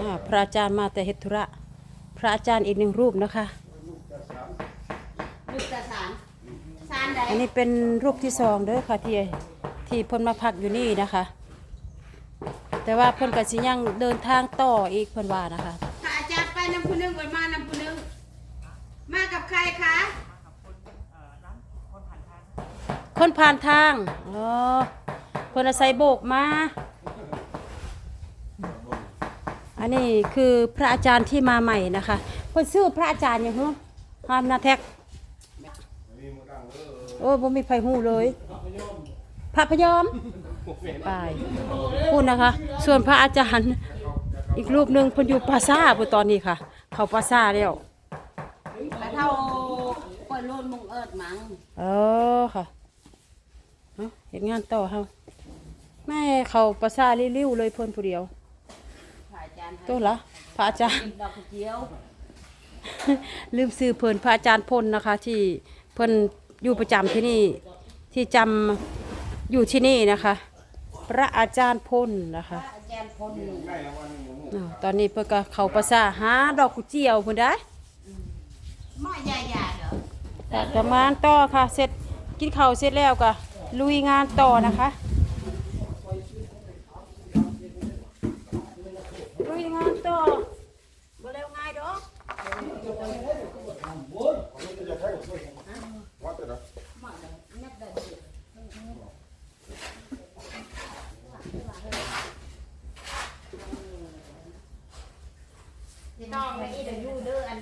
อ่าพระอาจารย์มาแต่เฮดธุระ พระอาจารย์อีกหนึ่งรูปนะคะลูกตาสารสารใดอันนี้เป็นรูปที่สองเด้อค่ะที่ที่เพิ่นมาพักอยู่นี่นะคะ แต่ว่าเพิ่นก็สิยังเดินทางต่ออีกเพิ่นว่านะคะถ้าอาจารย์ไปน้ำผู้หนึงไปมาน้ำผู้หนึงมากับใครคะคนผ่านทาง อ๋อเพิ่นอาศัยโบกมาอั นนี้คือพระอาจารย์ที่มาใหม่นะคะเพิ่นชื่อพระอาจารย์หยังฮะฮามนาแท็กโอ้บ่มีไผฮู้เลย พระพยอมไปพูดนะคะ ส่วนพระอาจารย์อีกรูปหนึ่งเพิ่นอยู่ปราสาทพุ่นตอนนี้ค่ะ เขาปราสาทแล้วแต่เท่าปล่อยโลนมุงเอิดมังเออค่ะเอ้าเห็นงานต่อเฮาแม่เขาปราสาทริ้วๆเลยเพิ่นผู้เดียว ตัวละพระอาจารย์กินดอกกระเจียวลืมซื้อเพิ่นพระอาจารย์พลนะคะ ที่เพิ่นอยู่ประจำที่นี่ที่จำอยู่ที่นี่นะคะ พระอาจารย์พลนะคะพระอาจารย์พลอ้าวตอนนี้เพิ่นก็เข้าประสาหาดอกกุเจียวเพิ่นได้หม้อใหญ่ๆเหรอแต่ประมาณต่อค่ะ เสร็จกินข้าวเสร็จแล้วก็ลุยงานต่อนะคะ ลุยงานต่อบ่แล้วง่ายดอก ที่น้องไม่อีเดยวอยู่เด้ออั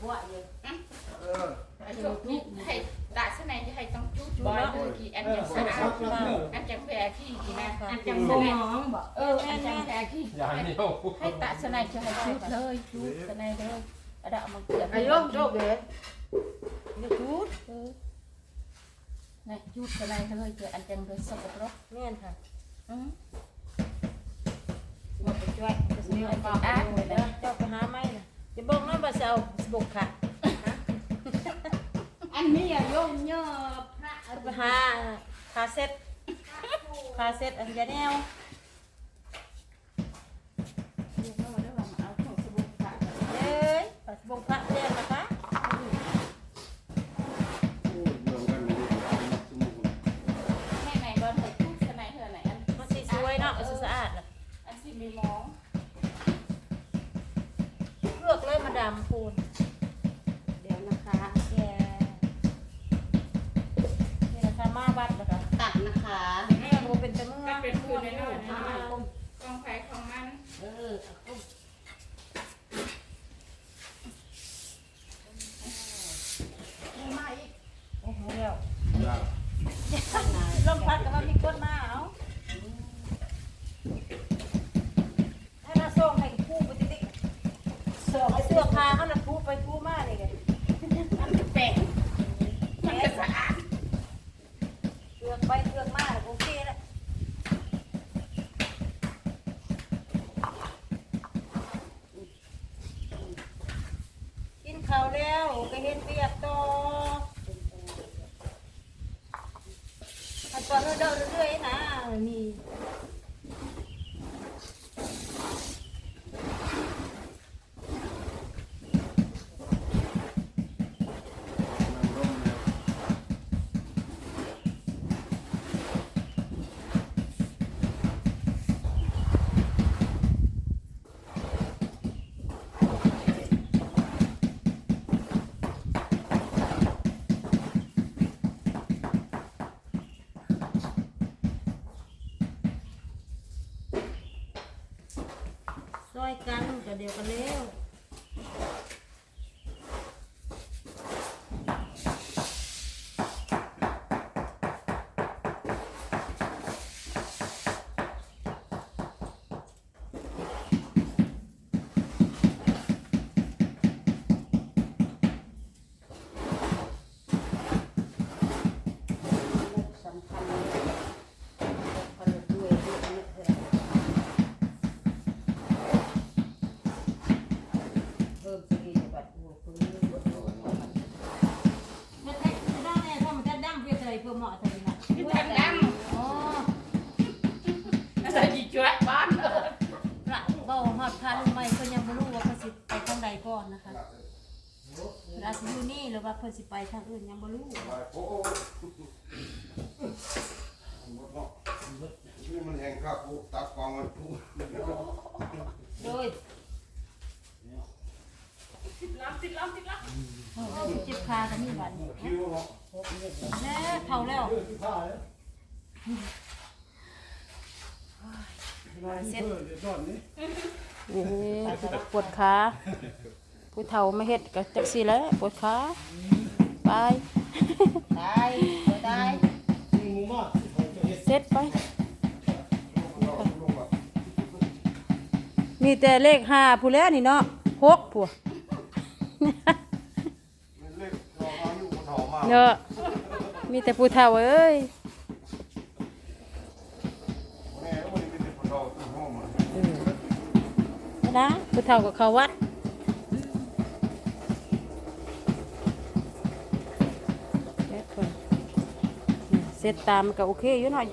นปั้นขึ้นหัวอยู่อันนี้นี่ให้ตาสนัยที่ให้ต้องจุดบอยเมื่อกี้อันยังสะอาดอันจังแพรขี้กี่นะอันจังมสองนัยน้องบอกเอออันจังแพรขี้อย่างเดียวให้ตาสนัยจะให้จุดเลยจุดสนัยเลยเอาดอกมาเกลืออายุโจกเด้อนี่จุดเออนี่จุดสนัยเลยเกลืออันจังเลยสกปรกแม่นค่ะอืมหมดไปช่วยจะซื้อเอาปากไปเด้อเจ้าไปหาไม้น่ะ จะบอกน้อยว่าสิเอาบกค่ะอันนี้อย่าโยมเยอะพระเอาไปหาคาเซ็ตคาเซ็ตอันยาแนวเอาของสบู่ค่ะเอ้ยปัสบงพระเรียนนะคะแม่ไหนบอลให้จุดสนัยเธอไหนอันมันสีสวยเนาะสีสะอาดน่ะอันสิมีมอง ดำพูน กินข้าวแล้วก็เห็นเปียกต่ออันตัวเดินเรื่อยๆนะนี่ ซ จะเดียวกันแล้ว อาจสิอยู่นี่หรือว่าเพิ่นสิไปทางอื่นยังบ่รู้โอ้โหนี่มันแห้งครับกูตัดกองมันกูโดยติดล้ำติดล้ำติดล้โอ้ยเจ็บขากันนี่บัดนี้คิวเนาะแล้วเฒ่าแล้วเสร็จ นี่ปวดขา ผู้เฒ่ามาเฮ็ดก็จักซี่แหล้วปวดขาไปได้บ่ได้เสร็จไป มีแต่เลขห้าผู้แล้วนี่เนาะหกผู้เล็กรออายุกูถอมาเนาะมีแต่ผู้เฒ่าเอ้ยนผู้ถอตู้ห้องมันนะผู้เฒ่ากับเขาวัดเฮ็ดเพิ่น เสร็จตามมันก็โอเคอยู่เนาะ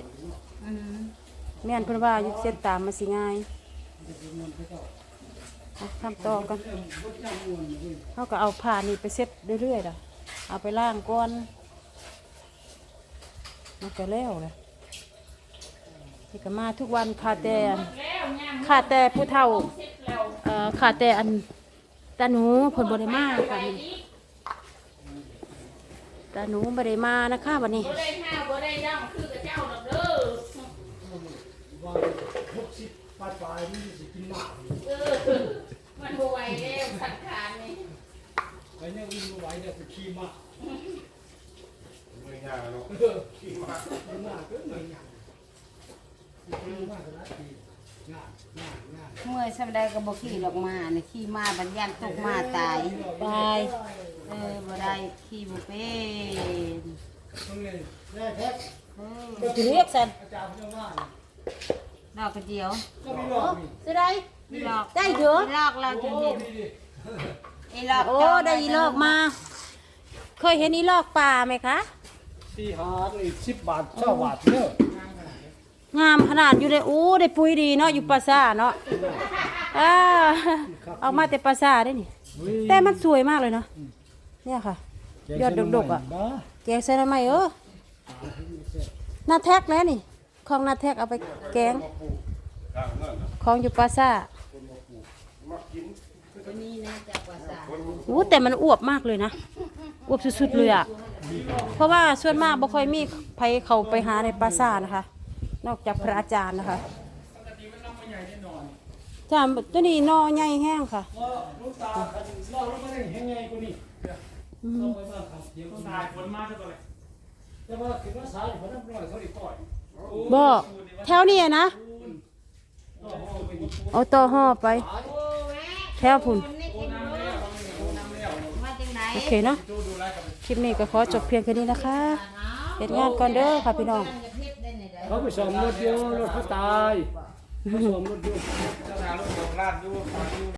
แม่นเพิ่นว่าอยู่เสร็จตามมันสิง่ายเอาทำต่อกันเขาก็เอาผ้านี่ไปเซ็ตเรื่อยๆล่ะเอาไปล่างก่อนมันก็แล้วเลยนี่ก็มาทุกวันขาแต่ำแล้วย่างขาแต่ผู้เฒ่าเสร็จแล้วเอ่อขาแต่อันตาหนูผลบริมาค่ะนี่ตาหนูบริมานะคะวันนี้ บ่ได้ห้าวบ่ได้ย่างคือกับเจ้าดอกเด้อ เออ มันบ่ไหวแล้วสังขารนี่ไม่ยากเนาะขี้มาเมื่อยสำใดก็บ่ขี่ดอกมานี่ขี่มาบัดยันตกมาตายบายเออบ่ได้ขี่บ่เป็นจะเรียกสัน ดอกกระเจียวจะได้นี่ดอกได้เยอะ ลอกเราจนเห็นไอ้ลอกโอ้ได้อีลอกมา เคยเห็นอีลอกป่าไหมคะ สี่หาเลยสิบบาทเก้าบาทเด้องามขนาดอยู่ในอู้ได้ปุ๋ยดีเนาะอยู่ปราสาทเนาะอ่าเอามาแต่ปราสาทได้นี่ แต่มันสวยมากเลยเนาะเนี่ยค่ะ ยอดดกๆอะบ้าแกงใส่ทำไมเออหน้าแท็กแล้วนี่ ของหน้าแทกเอาไปแกงทางนั้นนะของอยู่ปราซ่าทมากินตัวนี้นะจากภาษาโอ้แต่มันอวบมากเลยนะอวบสุดๆเลยอะเพราะว่าส่วนมากบ่ค่อยมีใครเขาไปหาในปราซ่าทนะคะ นอกจากพระอาจารย์นะคะจ้าตัวนี้นอใหญ่แห้งค่ะว่าลูกตาคันเราลูกไม่ได้เห็นไงกูนี่ต้องไปบ้านครับเดี๋ยวต้องตายฝนม บ่อแต่ว่าคือว่าสายฝนน้ำร้อยเขาอีกก่อนบ่แถวนี้อะนะเอาต่อห่อไป แถวพุ่นโอเคเนาะคลิปนี้ก็ขอจบเพียงแค่นี้นะคะเฮ็ดงานก่อนเด้อค่ะพี่น้องเขาไปซ่อมรถเดียวรถเขาตายเขาซ่อมรถเดียว